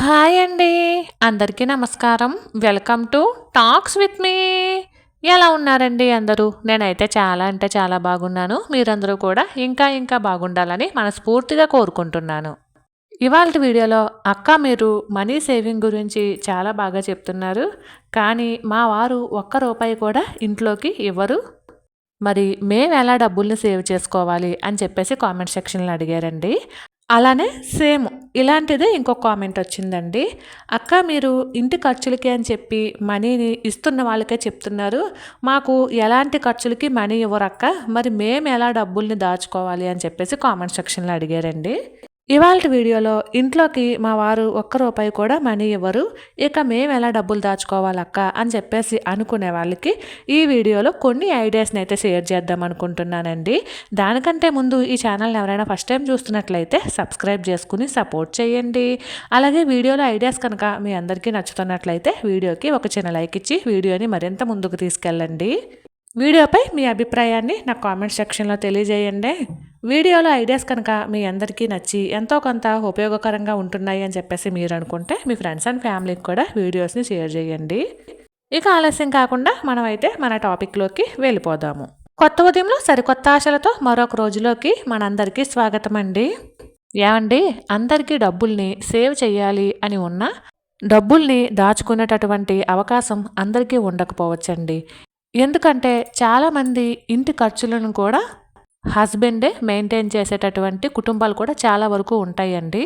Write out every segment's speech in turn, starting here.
Hi అండి. అందరికీ నమస్కారం. Welcome to talks with me. ఎలా ఉన్నారండి అందరూ? నేనైతే చాలా అంటే చాలా బాగున్నాను. మీరందరూ కూడా ఇంకా ఇంకా బాగుండాలని మనస్ఫూర్తిగా కోరుకుంటున్నాను. ఇవాళ వీడియోలో అక్క మీరు మనీ సేవింగ్ గురించి చాలా బాగా చెప్తున్నారు. కానీ మా వారు ఒక్క రూపాయి కూడా ఇంట్లోకి ఇవ్వరు. మరి మేము ఎలా డబ్బుల్ని సేవ్ చేసుకోవాలి అని చెప్పేసి కామెంట్ సెక్షన్లో అడిగారండి. అలానే సేమ్. ఇలాంటిదే ఇంకొక కామెంట్ వచ్చిందండి. అక్క మీరు ఇంటి ఖర్చులకి అని చెప్పి మనీని ఇస్తున్న వాళ్ళకే చెప్తున్నారు. మాకు ఎలాంటి ఖర్చులకి మనీ ఇవ్వరక్క? మరి మేము ఎలా డబ్బుల్ని దాచుకోవాలి? అని చెప్పేసి కామెంట్ సెక్షన్లో అడిగారండి. ఇవాళ వీడియోలో ఇంట్లోకి మా వారు ఒక్క రూపాయి కూడా మనీ ఇవ్వరు. ఇక మేము ఎలా డబ్బులు దాచుకోవాలక్క అని చెప్పేసి అనుకునే వాళ్ళకి ఈ వీడియోలో కొన్ని ఐడియాస్ని అయితే షేర్ చేద్దాం అనుకుంటున్నానండి. దానికంటే ముందు ఈ ఛానల్ని ఎవరైనా ఫస్ట్ టైం చూస్తున్నట్లయితే సబ్స్క్రైబ్ చేసుకుని సపోర్ట్ చేయండి. అలాగే వీడియోలో ఐడియాస్ కనుక మీ అందరికీ నచ్చుతున్నట్లయితే వీడియోకి ఒక చిన్న లైక్ ఇచ్చి వీడియోని మరింత ముందుకు తీసుకెళ్ళండి. వీడియోపై మీ అభిప్రాయాన్ని నా కామెంట్ సెక్షన్లో తెలియజేయండి. వీడియోలో ఐడియాస్ కనుక మీ అందరికీ నచ్చి ఎంతో కొంత ఉపయోగకరంగా ఉంటున్నాయి అని చెప్పేసి మీరు అనుకుంటే మీ ఫ్రెండ్స్ అండ్ ఫ్యామిలీకి కూడా వీడియోస్ని షేర్ చేయండి. ఇక ఆలస్యం కాకుండా మనమైతే మన టాపిక్లోకి వెళ్ళిపోదాము. కొత్త ఉదయంలో సరికొత్త ఆశలతో మరొక రోజులోకి మనందరికీ స్వాగతం అండి ఏమండి? అందరికీ డబ్బుల్ని సేవ్ చేయాలి అని ఉన్న డబ్బుల్ని దాచుకునేటటువంటి అవకాశం అందరికీ ఉండకపోవచ్చండి. ఎందుకంటే చాలామంది ఇంటి ఖర్చులను కూడా హస్బెండే మెయింటైన్ చేసేటటువంటి కుటుంబాలు కూడా చాలా వరకు ఉంటాయండి.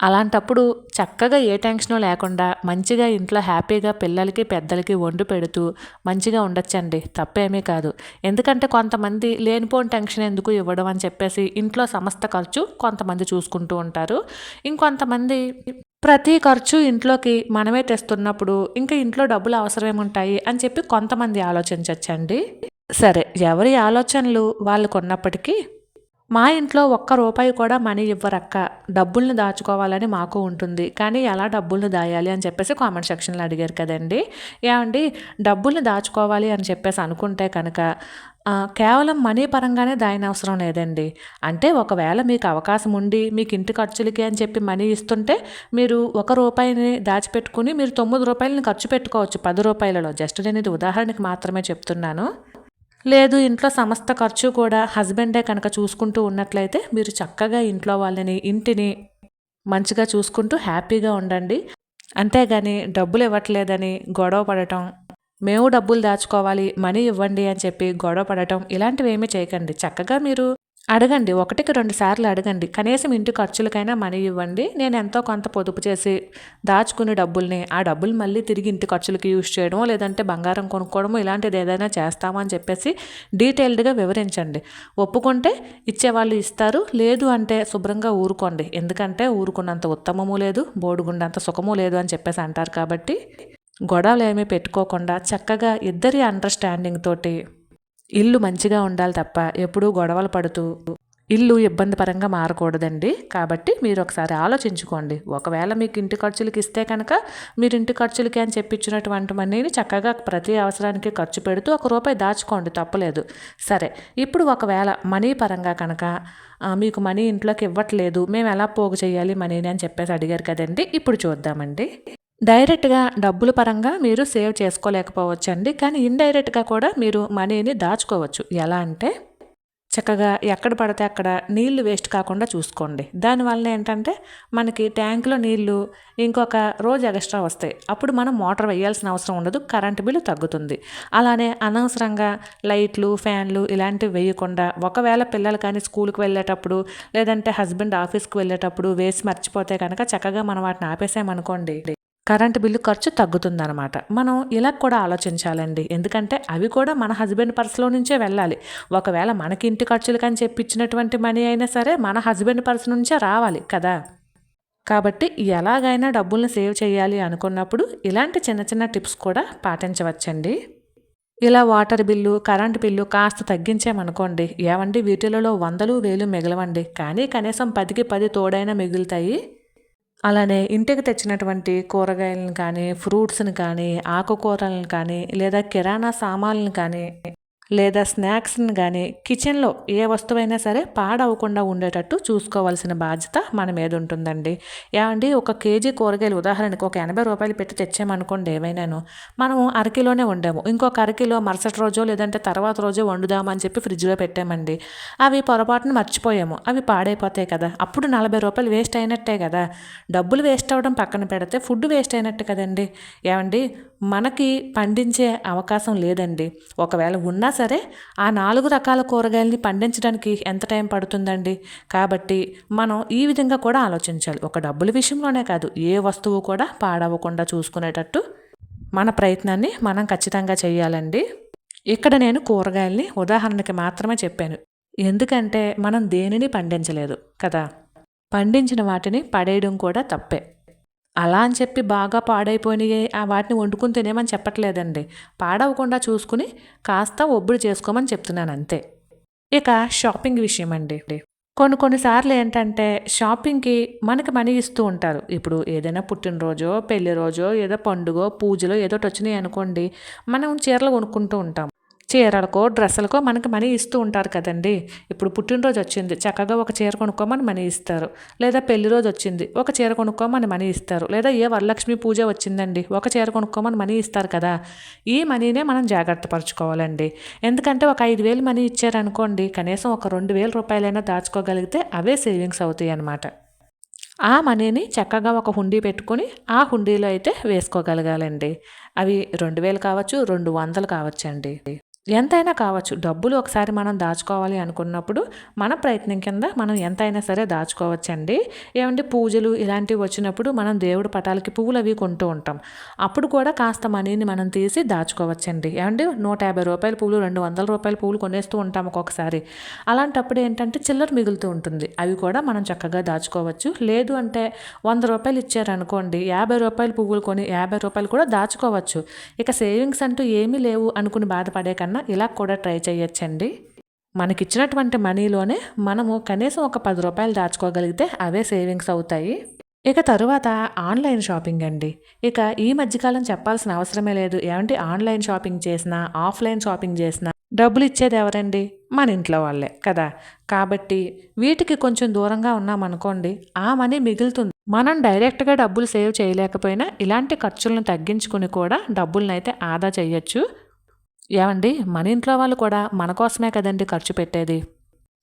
అలాంటప్పుడు చక్కగా ఏ టెన్షను లేకుండా మంచిగా ఇంట్లో హ్యాపీగా పిల్లలకి పెద్దలకి వండు పెడుతూ మంచిగా ఉండొచ్చండి. తప్పేమీ కాదు. ఎందుకంటే కొంతమంది లేనిపోని టెన్షన్ ఎందుకు ఇవ్వడం అని చెప్పేసి ఇంట్లో సమస్త ఖర్చు కొంతమంది చూసుకుంటూ ఉంటారు. ఇంకొంతమంది ప్రతి ఖర్చు ఇంట్లోకి మనమే తెస్తున్నప్పుడు ఇంకా ఇంట్లో డబ్బులు అవసరమేముంటాయి అని చెప్పి కొంతమంది ఆలోచించవచ్చండి సరే ఎవరి ఆలోచనలు వాళ్ళకు ఉన్నప్పటికీ మా ఇంట్లో ఒక్క రూపాయి కూడా మనీ ఇవ్వరక్క. డబ్బుల్ని దాచుకోవాలని మాకు ఉంటుంది. కానీ ఎలా డబ్బుల్ని దాయాలి అని చెప్పేసి కామెంట్ సెక్షన్లో అడిగారు కదండి. ఏమండి? డబ్బుల్ని దాచుకోవాలి అని చెప్పేసి అనుకుంటే కనుక కేవలం మనీ పరంగానే దాయన అవసరం లేదండి. అంటే ఒకవేళ మీకు అవకాశం ఉండి మీకు ఇంటి ఖర్చులకి అని చెప్పి మనీ ఇస్తుంటే మీరు ఒక రూపాయిని దాచిపెట్టుకుని మీరు తొమ్మిది రూపాయలని ఖర్చు పెట్టుకోవచ్చు. పది రూపాయలలో. జస్ట్ నేను ఇది ఉదాహరణకి మాత్రమే చెప్తున్నాను. లేదు ఇంట్లో సమస్త ఖర్చు కూడా హస్బెండే కనుక చూసుకుంటూ ఉన్నట్లయితే మీరు చక్కగా ఇంట్లో వాళ్ళని ఇంటిని మంచిగా చూసుకుంటూ హ్యాపీగా ఉండండి. అంతేగాని డబ్బులు ఇవ్వట్లేదని గొడవ పడటం మేము డబ్బులు దాచుకోవాలి మనీ ఇవ్వండి అని చెప్పి గొడవ పడటం ఇలాంటివి ఏమీ చేయకండి. చక్కగా మీరు అడగండి ఒకటికి రెండు సార్లు అడగండి. కనీసం ఇంటి ఖర్చులకైనా మనీ ఇవ్వండి. నేను ఎంతో కొంత పొదుపు చేసి దాచుకునే డబ్బుల్ని ఆ డబ్బులు మళ్ళీ తిరిగి ఇంటి ఖర్చులకి యూజ్ చేయడమో లేదంటే బంగారం కొనుక్కోవడము ఇలాంటిది ఏదైనా చేస్తామని చెప్పేసి డీటెయిల్డ్గా వివరించండి. ఒప్పుకుంటే ఇచ్చేవాళ్ళు ఇస్తారు లేదు అంటే శుభ్రంగా ఊరుకోండి. ఎందుకంటే ఊరుకున్నంత ఉత్తమము లేదు బోడుగుండంత సుఖము లేదు అని చెప్పేసి అంటారు కాబట్టి గొడవలు ఏమీ పెట్టుకోకుండా చక్కగా ఇద్దరి అండర్స్టాండింగ్ తోటి ఇల్లు మంచిగా ఉండాలి తప్ప ఎప్పుడూ గొడవలు పడుతూ ఇల్లు ఇబ్బందిపరంగా మారకూడదండి. కాబట్టి మీరు ఒకసారి ఆలోచించుకోండి. ఒకవేళ మీకు ఇంటి ఖర్చులకి ఇస్తే కనుక మీరు ఇంటి ఖర్చులకి అని చెప్పించినటువంటి మనీని చక్కగా ప్రతి అవసరానికి ఖర్చు పెడుతూ ఒక రూపాయి దాచుకోండి. తప్పలేదు. సరే ఇప్పుడు ఒకవేళ మనీ పరంగా కనుక మీకు మనీ ఇంట్లోకి ఇవ్వట్లేదు. మేము ఎలా పోగు చేయాలి మనీని అని చెప్పేసి అడిగారు కదండి. ఇప్పుడు చూద్దామండి. డైరెక్ట్గా డబ్బుల పరంగా మీరు సేవ్ చేసుకోలేకపోవచ్చు అండి కానీ ఇండైరెక్ట్గా కూడా మీరు మనీని దాచుకోవచ్చు. ఎలా అంటే చక్కగా ఎక్కడ పడితే అక్కడ నీళ్ళు వేస్ట్ కాకుండా చూసుకోండి. దానివల్ల ఏంటంటే మనకి ట్యాంకులో నీళ్ళు ఇంకొక రోజు ఎక్స్ట్రా వస్తాయి. అప్పుడు మనం మోటార్ వేయాల్సిన అవసరం ఉండదు కరెంటు బిల్లు తగ్గుతుంది. అలానే అనవసరంగా లైట్లు ఫ్యాన్లు ఇలాంటివి వేయకుండా ఒకవేళ పిల్లలు కానీ స్కూల్కి వెళ్ళేటప్పుడు లేదంటే హస్బెండ్ ఆఫీస్కి వెళ్ళేటప్పుడు వేసి మర్చిపోతే కనుక చక్కగా మనం వాటిని ఆపేసామనుకోండి కరెంటు బిల్లు ఖర్చు తగ్గుతుందనమాట మనం ఇలా కూడా ఆలోచించాలండి. ఎందుకంటే అవి కూడా మన హస్బెండ్ పర్సులో నుంచే వెళ్ళాలి. ఒకవేళ మనకి ఇంటి ఖర్చులు కానీ చెప్పించినటువంటి మనీ అయినా సరే మన హస్బెండ్ పర్సు నుంచే రావాలి కదా. కాబట్టి ఎలాగైనా డబ్బుల్ని సేవ్ చేయాలి అనుకున్నప్పుడు ఇలాంటి చిన్న చిన్న టిప్స్ కూడా పాటించవచ్చండి. ఇలా వాటర్ బిల్లు కరెంటు బిల్లు కాస్త తగ్గించామనుకోండి ఏవండి వీటిలలో వందలు వేలు మిగలవండి. కానీ కనీసం పదికి పది తోడైనా మిగులుతాయి. అలానే ఇంటికి తెచ్చినటువంటి కూరగాయలను కానీ ఫ్రూట్స్ని కానీ ఆకుకూరలను కానీ లేదా కిరాణా సామాన్లను కానీ లేదా స్నాక్స్ని కానీ కిచెన్లో ఏ వస్తువైనా సరే పాడవకుండా ఉండేటట్టు చూసుకోవాల్సిన బాధ్యత మన మీద ఉంటుందండి. ఏమండి ఒక కేజీ కూరగాయలు ఉదాహరణకు ఒక ఎనభై రూపాయలు పెట్టి తెచ్చామనుకోండి ఏమైనాను మనం అరకిలోనే వండాము. ఇంకొక అరకిలో మరుసటి రోజో లేదంటే తర్వాత రోజో వండుదామని చెప్పి ఫ్రిడ్జ్లో పెట్టామండి. అవి పొరపాటున మర్చిపోయాము. అవి పాడైపోతాయి కదా. అప్పుడు నలభై రూపాయలు వేస్ట్ అయినట్టే కదా. డబ్బులు వేస్ట్ అవ్వడం పక్కన పెడితే ఫుడ్ వేస్ట్ అయినట్టు కదండి. ఏమండి మనకి పండించే అవకాశం లేదండి. ఒకవేళ ఉన్నా సరే ఆ నాలుగు రకాల కూరగాయలని పండించడానికి ఎంత టైం పడుతుందండి? కాబట్టి మనం ఈ విధంగా కూడా ఆలోచించాలి. ఒక డబ్బుల విషయంలోనే కాదు ఏ వస్తువు కూడా పాడవకుండా చూసుకునేటట్టు మన ప్రయత్నాన్ని మనం ఖచ్చితంగా చేయాలండి. ఇక్కడ నేను కూరగాయల్ని ఉదాహరణకి మాత్రమే చెప్పాను. ఎందుకంటే మనం దేనిని పండించలేదు కదా? పండించిన వాటిని పడేయడం కూడా తప్పే. అలా అని చెప్పి బాగా పాడైపోయినాయి ఆ వాటిని వండుకుని తినేమని చెప్పట్లేదండి. పాడవకుండా చూసుకుని కాస్త ఒబ్బుడు చేసుకోమని చెప్తున్నాను అంతే. ఇక షాపింగ్ విషయం అండి కొన్ని కొన్నిసార్లు ఏంటంటే షాపింగ్కి మనకి మనీ ఇస్తూ ఉంటారు. ఇప్పుడు ఏదైనా పుట్టినరోజో పెళ్ళి రోజో ఏదో పండుగో పూజలో ఏదో వచ్చినాయి అనుకోండి మనం చీరలు కొనుక్కుంటూ ఉంటాం. చీరలకో డ్రెస్సులకో మనకి మనీ ఇస్తూ ఉంటారు కదండి. ఇప్పుడు పుట్టినరోజు వచ్చింది చక్కగా ఒక చీర కొనుక్కోమని మనీ ఇస్తారు. లేదా పెళ్ళి రోజు వచ్చింది ఒక చీర కొనుక్కోమని మనీ ఇస్తారు. లేదా ఏ వరలక్ష్మి పూజ వచ్చిందండి ఒక చీర కొనుక్కోమని మనీ ఇస్తారు కదా. ఈ మనీనే మనం జాగ్రత్త పరచుకోవాలండి. ఎందుకంటే ఒక ఐదు వేలు మనీ ఇచ్చారనుకోండి కనీసం ఒక రెండు వేల రూపాయలైనా దాచుకోగలిగితే అవే సేవింగ్స్ అవుతాయి అన్నమాట. ఆ మనీని చక్కగా ఒక హుండీ పెట్టుకొని ఆ హుండీలో అయితే వేసుకోగలగాలండి. అవి రెండు వేలు కావచ్చు రెండు వందలు కావచ్చండి. ఎంతైనా కావచ్చు. డబ్బులు ఒకసారి మనం దాచుకోవాలి అనుకున్నప్పుడు మన ప్రయత్నం కింద మనం ఎంతైనా సరే దాచుకోవచ్చండి. ఏమంటే పూజలు ఇలాంటివి వచ్చినప్పుడు మనం దేవుడి పటాలకి పువ్వులు అవి కొంటూ ఉంటాం. అప్పుడు కూడా కాస్త మనీని మనం తీసి దాచుకోవచ్చండి. ఏమంటే నూట యాభై రూపాయల పువ్వులు రెండు వందల రూపాయల పువ్వులు కొనేస్తూ ఉంటాం ఒక్కొక్కసారి. అలాంటప్పుడు ఏంటంటే చిల్లర మిగులుతూ ఉంటుంది. అవి కూడా మనం చక్కగా దాచుకోవచ్చు. లేదు అంటే వంద రూపాయలు ఇచ్చారనుకోండి యాభై రూపాయల పువ్వులు కొని యాభై రూపాయలు కూడా దాచుకోవచ్చు. ఇక సేవింగ్స్ అంటూ ఏమీ లేవు అనుకుని బాధపడే కన్నా ఇలా కూడా ట్రై చేయొచ్చండి. మనకిచ్చినటువంటి మనీలోనే మనము కనీసం ఒక పది రూపాయలు దాచుకోగలిగితే అవే సేవింగ్స్ అవుతాయి. ఇక తరువాత ఆన్లైన్ షాపింగ్ అండి. ఇక ఈ మధ్యకాలం చెప్పాల్సిన అవసరమే లేదు. ఏమంటే ఆన్లైన్ షాపింగ్ చేసినా ఆఫ్లైన్ షాపింగ్ చేసినా డబ్బులు ఇచ్చేది ఎవరండి? మన ఇంట్లో వాళ్ళే కదా. కాబట్టి వీటికి కొంచెం దూరంగా ఉన్నామనుకోండి ఆ మనీ మిగులుతుంది. మనం డైరెక్ట్గా డబ్బులు సేవ్ చేయలేకపోయినా ఇలాంటి ఖర్చులను తగ్గించుకుని కూడా డబ్బులను అయితే ఆదా చేయొచ్చు. ఏమండి? మన ఇంట్లో వాళ్ళు కూడా మన కోసమే కదండి ఖర్చు పెట్టేది.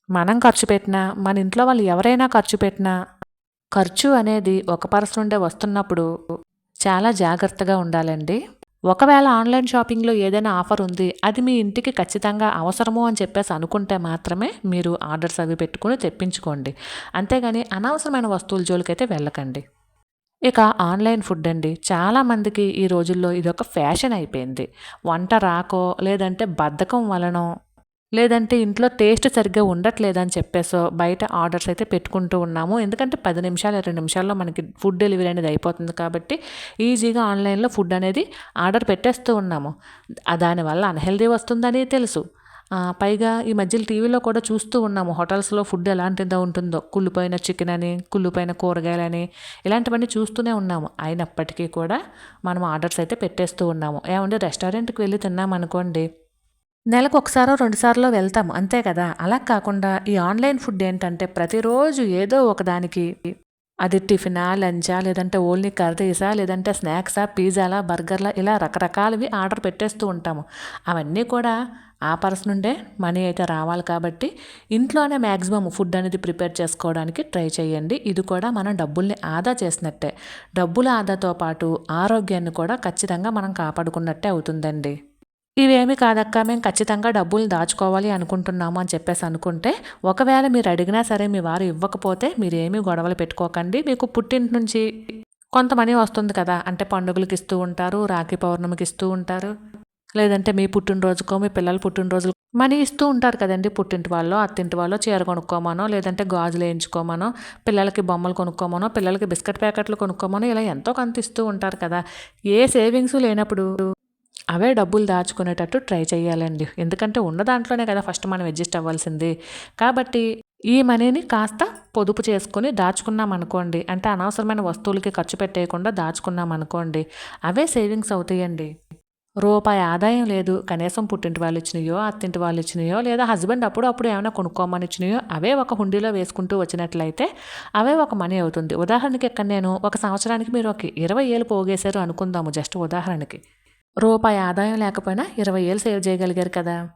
మనం ఖర్చు పెట్టినా మన ఇంట్లో వాళ్ళు ఎవరైనా ఖర్చు పెట్టినా ఖర్చు అనేది ఒక పర్సన్ నుండే వస్తున్నప్పుడు చాలా జాగ్రత్తగా ఉండాలండి. ఒకవేళ ఆన్లైన్ షాపింగ్లో ఏదైనా ఆఫర్ ఉంది అది మీ ఇంటికి ఖచ్చితంగా అవసరము అని చెప్పేసి అనుకుంటే మాత్రమే మీరు ఆర్డర్స్ అవి పెట్టుకుని తెప్పించుకోండి. అంతేగాని అనవసరమైన వస్తువుల జోలికైతే వెళ్ళకండి. ఇక ఆన్లైన్ ఫుడ్ అండి. చాలామందికి ఈ రోజుల్లో ఇదొక ఫ్యాషన్ అయిపోయింది. వంట రాకో లేదంటే బద్ధకం వలనో లేదంటే ఇంట్లో టేస్ట్ సరిగ్గా ఉండట్లేదని చెప్పేసో బయట ఆర్డర్స్ అయితే పెట్టుకుంటూ ఉన్నాము. ఎందుకంటే పది నిమిషాలు ఇరవై నిమిషాల్లో మనకి ఫుడ్ డెలివరీ అనేది అయిపోతుంది కాబట్టి ఈజీగా ఆన్లైన్లో ఫుడ్ అనేది ఆర్డర్ పెట్టేస్తూ ఉన్నాము. దానివల్ల అన్హెల్దీ వస్తుందని తెలుసు. పైగా ఈ మధ్యలో టీవీలో కూడా చూస్తూ ఉన్నాము. హోటల్స్లో ఫుడ్ ఎలాంటిదో ఉంటుందో. కుళ్ళిపోయిన చికెన్ అని కుళ్ళిపోయిన కూరగాయలని ఇలాంటివన్నీ చూస్తూనే ఉన్నాము. అయినప్పటికీ కూడా మనం ఆర్డర్స్ అయితే పెట్టేస్తూ ఉన్నాము. ఏమంటే రెస్టారెంట్కి వెళ్ళి తిన్నామనుకోండి నెలకు ఒకసారో రెండుసార్లు వెళ్తాం అంతే కదా? అలా కాకుండా ఈ ఆన్లైన్ ఫుడ్ ఏంటంటే ప్రతిరోజు ఏదో ఒకదానికి అది టిఫినా లంచా లేదంటే ఓన్లీ కర్రీసా లేదంటే స్నాక్సా పిజ్జాలా బర్గర్లా ఇలా రకరకాలవి ఆర్డర్ పెట్టేస్తూ ఉంటాము. అవన్నీ కూడా ఆ పర్స్ నుండే మనీ అయితే రావాలి కాబట్టి ఇంట్లోనే మ్యాక్సిమం ఫుడ్ అనేది ప్రిపేర్ చేసుకోవడానికి ట్రై చేయండి. ఇది కూడా మనం డబ్బుల్ని ఆదా చేసినట్టే. డబ్బుల ఆదాతో పాటు ఆరోగ్యాన్ని కూడా ఖచ్చితంగా మనం కాపాడుకున్నట్టే అవుతుందండి. ఇవేమి కాదక్క మేము ఖచ్చితంగా డబ్బులు దాచుకోవాలి అనుకుంటున్నాము అని చెప్పేసి అనుకుంటే ఒకవేళ మీరు అడిగినా సరే మీ వారు ఇవ్వకపోతే మీరు ఏమీ గొడవలు పెట్టుకోకండి. మీకు పుట్టింటి నుంచి కొంత మనీ వస్తుంది కదా అంటే పండుగలకు ఇస్తూ ఉంటారు రాఖీ పౌర్ణమికి ఇస్తూ ఉంటారు. లేదంటే మీ పుట్టినరోజుకో మీ పిల్లల పుట్టినరోజులు మనీ ఇస్తూ ఉంటారు కదండి పుట్టింటి వాళ్ళు అత్తింటి వాళ్ళు చీర కొనుక్కోమనో లేదంటే గాజులు వేయించుకోమనో పిల్లలకి బొమ్మలు కొనుక్కోమనో పిల్లలకి బిస్కెట్ ప్యాకెట్లు కొనుక్కోమనో ఇలా ఎంతో కొంత ఇస్తూ ఉంటారు కదా. ఏ సేవింగ్స్ లేనప్పుడు అవే డబ్బులు దాచుకునేటట్టు ట్రై చేయాలండి. ఎందుకంటే ఉన్న దాంట్లోనే కదా ఫస్ట్ మనం అడ్జస్ట్ అవ్వాల్సింది. కాబట్టి ఈ మనీని కాస్త పొదుపు చేసుకుని దాచుకున్నాం అనుకోండి అంటే అనవసరమైన వస్తువులకి ఖర్చు పెట్టేయకుండా దాచుకున్నాం అనుకోండి అవే సేవింగ్స్ అవుతాయండి. రూపాయి ఆదాయం లేదు. కనీసం పుట్టింటి వాళ్ళు ఇచ్చినాయో అత్తింటి వాళ్ళు ఇచ్చినాయో లేదా హస్బెండ్ అప్పుడు అప్పుడు ఏమైనా కొనుక్కోమని ఇచ్చినాయో అవే ఒక హుండీలో వేసుకుంటూ వచ్చినట్లయితే అవే ఒక మనీ అవుతుంది. ఉదాహరణకి ఇక్కడ నేను ఒక సంవత్సరానికి మీరు ఒక ఇరవై ఏళ్ళు పోగేశారు అనుకుందాము జస్ట్ ఉదాహరణకి. రూపాయి ఆదాయం లేకపోయినా ఇరవై ఏళ్ళు సేవ్ చేయగలిగారు కదా.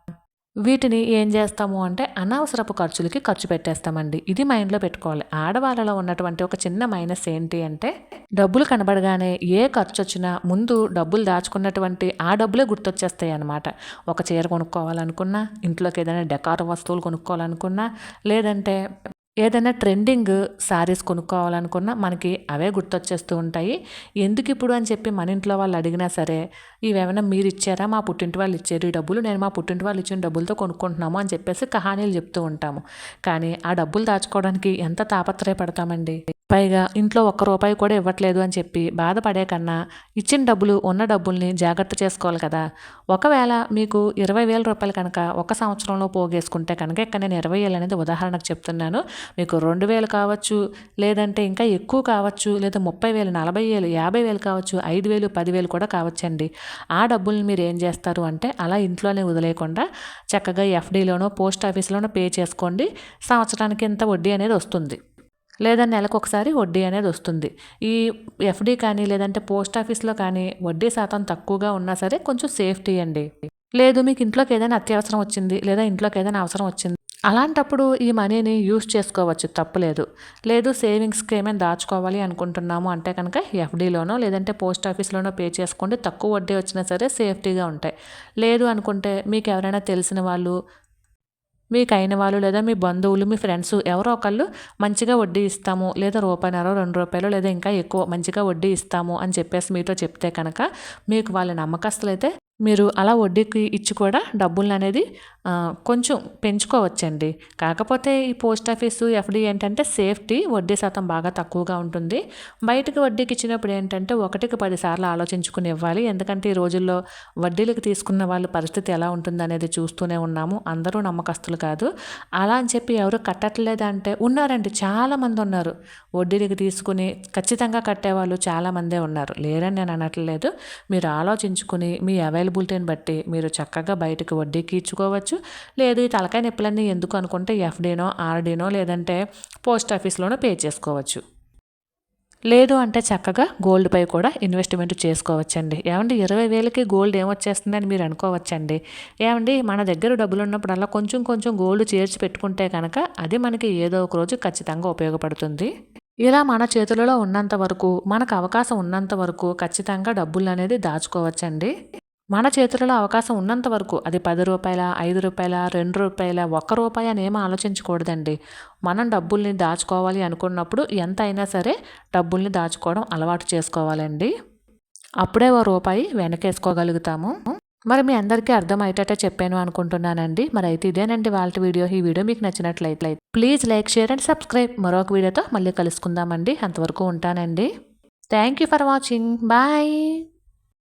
వీటిని ఏం చేస్తాము అంటే అనవసరపు ఖర్చులకి ఖర్చు పెట్టేస్తామండి. ఇది మైండ్లో పెట్టుకోవాలి. ఆడవాళ్ళలో ఉన్నటువంటి ఒక చిన్న మైనస్ ఏంటి అంటే డబ్బులు కనబడగానే ఏ ఖర్చు వచ్చినా ముందు డబ్బులు దాచుకున్నటువంటి ఆ డబ్బులే గుర్తొచ్చేస్తాయి అనమాట ఒక చీర కొనుక్కోవాలనుకున్నా ఇంట్లోకి ఏదైనా డెకార్ వస్తువులు కొనుక్కోవాలనుకున్నా లేదంటే ఏదైనా ట్రెండింగ్ శారీస్ కొనుక్కోవాలనుకున్నా మనకి అవే గుర్తొచ్చేస్తూ ఉంటాయి. ఎందుకు ఇప్పుడు అని చెప్పి మన ఇంట్లో వాళ్ళు అడిగినా సరే ఇవేమైనా మీరు ఇచ్చారా? మా పుట్టింటి వాళ్ళు ఇచ్చారు ఈ డబ్బులు నేను మా పుట్టింటి వాళ్ళు ఇచ్చిన డబ్బులతో కొనుక్కుంటున్నాము అని చెప్పేసి కహానీలు చెప్తూ ఉంటాము. కానీ ఆ డబ్బులు దాచుకోవడానికి ఎంత తాపత్రయపడతామండి? పైగా ఇంట్లో ఒక్క రూపాయి కూడా ఇవ్వట్లేదు అని చెప్పి బాధపడే కన్నా ఇచ్చిన డబ్బులు ఉన్న డబ్బుల్ని జాగ్రత్త చేసుకోవాలి కదా. ఒకవేళ మీకు ఇరవై వేల రూపాయలు కనుక ఒక సంవత్సరంలో పోగేసుకుంటే కనుక ఇక్కడ నేను ఇరవై వేలు అనేది ఉదాహరణకు చెప్తున్నాను. మీకు రెండు వేలు కావచ్చు లేదంటే ఇంకా ఎక్కువ కావచ్చు లేదా ముప్పై వేలు నలభై వేలు యాభై వేలు కావచ్చు ఐదు వేలు పదివేలు కూడా కావచ్చండి. ఆ డబ్బుల్ని మీరు ఏం చేస్తారు అంటే అలా ఇంట్లోనే వదిలేయకుండా చక్కగా ఎఫ్డీలోనో పోస్ట్ ఆఫీస్లోనో పే చేసుకోండి. సంవత్సరానికి ఇంత వడ్డీ అనేది వస్తుంది. లేదా నెలకు ఒకసారి వడ్డీ అనేది వస్తుంది. ఈ ఎఫ్డి కానీ లేదంటే పోస్ట్ ఆఫీస్లో కానీ వడ్డీ శాతం తక్కువగా ఉన్నా సరే కొంచెం సేఫ్టీ అండి. లేదు మీకు ఇంట్లోకి ఏదైనా అత్యవసరం వచ్చింది లేదా ఇంట్లోకి ఏదైనా అవసరం వచ్చింది అలాంటప్పుడు ఈ మనీని యూస్ చేసుకోవచ్చు తప్పులేదు. లేదు సేవింగ్స్కి ఏమైనా దాచుకోవాలి అనుకుంటున్నాము అంటే కనుక ఎఫ్డీలోనో లేదంటే పోస్ట్ ఆఫీస్లోనో పే చేసుకోండి. తక్కువ వడ్డీ వచ్చినా సరే సేఫ్టీగా ఉంటాయి. లేదు అనుకుంటే మీకు ఎవరైనా తెలిసిన వాళ్ళు మీకు అయిన వాళ్ళు లేదా మీ బంధువులు మీ ఫ్రెండ్స్ ఎవరో ఒకళ్ళు మంచిగా వడ్డీ ఇస్తాము లేదా రూపాయిన్నర రెండు రూపాయలు లేదా ఇంకా ఎక్కువ మంచిగా వడ్డీ ఇస్తాము అని చెప్పేసి మీతో చెప్తే కనుక మీకు వాళ్ళ నమ్మకస్తులు అయితే మీరు అలా వడ్డీకి ఇచ్చి కూడా డబ్బులు అనేది కొంచెం పెంచుకోవచ్చండి. కాకపోతే ఈ పోస్ట్ ఆఫీసు ఎఫ్డి ఏంటంటే సేఫ్టీ వడ్డీ శాతం బాగా తక్కువగా ఉంటుంది. బయటకు వడ్డీకి ఇచ్చినప్పుడు ఏంటంటే ఒకటికి పదిసార్లు ఆలోచించుకుని ఇవ్వాలి. ఎందుకంటే ఈ రోజుల్లో వడ్డీలకు తీసుకున్న వాళ్ళ పరిస్థితి ఎలా ఉంటుంది అనేది చూస్తూనే ఉన్నాము. అందరూ నమ్మకస్తులు కాదు. అలా అని చెప్పి ఎవరు కట్టట్లేదంటే ఉన్నారండి. చాలామంది ఉన్నారు. వడ్డీలకు తీసుకుని ఖచ్చితంగా కట్టేవాళ్ళు చాలామందే ఉన్నారు. లేరని నేను అనట్లేదు. మీరు ఆలోచించుకుని మీ అవైలబిలిటీని బట్టి మీరు చక్కగా బయటకు వడ్డీకి ఇచ్చుకోవచ్చు లేదు ఈ తలకాయ నొప్పులన్నీ ఎందుకు అనుకుంటే ఎఫ్డీనో ఆర్డీనో లేదంటే పోస్ట్ ఆఫీస్లోనో పే చేసుకోవచ్చు. లేదు అంటే చక్కగా గోల్డ్పై కూడా ఇన్వెస్ట్మెంట్ చేసుకోవచ్చండి. ఏమండి ఇరవై వేలకి గోల్డ్ ఏమొచ్చేస్తుందని మీరు అనుకోవచ్చండి? ఏమండి మన దగ్గర డబ్బులు ఉన్నప్పుడల్లా కొంచెం కొంచెం గోల్డ్ చేర్చి పెట్టుకుంటే కనుక అది మనకి ఏదో ఒక రోజు ఖచ్చితంగా ఉపయోగపడుతుంది. ఇలా మన చేతులలో ఉన్నంత వరకు మనకు అవకాశం ఉన్నంత వరకు ఖచ్చితంగా డబ్బులు అనేది దాచుకోవచ్చండి. మన చేతులలో అవకాశం ఉన్నంత వరకు అది పది రూపాయల ఐదు రూపాయల రెండు రూపాయల ఒక్క రూపాయి అని ఏమీ ఆలోచించకూడదండి. మనం డబ్బుల్ని దాచుకోవాలి అనుకున్నప్పుడు ఎంత అయినా సరే డబ్బుల్ని దాచుకోవడం అలవాటు చేసుకోవాలండి. అప్పుడే ఓ రూపాయి వెనకేసుకోగలుగుతాము. మరి మీ అందరికీ అర్థమయ్యేటట్టే చెప్పాను అనుకుంటున్నానండి. మరి అయితే ఇదేనండి వాళ్ళ వీడియో. ఈ వీడియో మీకు నచ్చినట్లయితే please like share and subscribe. మరొక వీడియోతో మళ్ళీ కలుసుకుందామండి. అంతవరకు ఉంటానండి. Thank you for watching. Bye.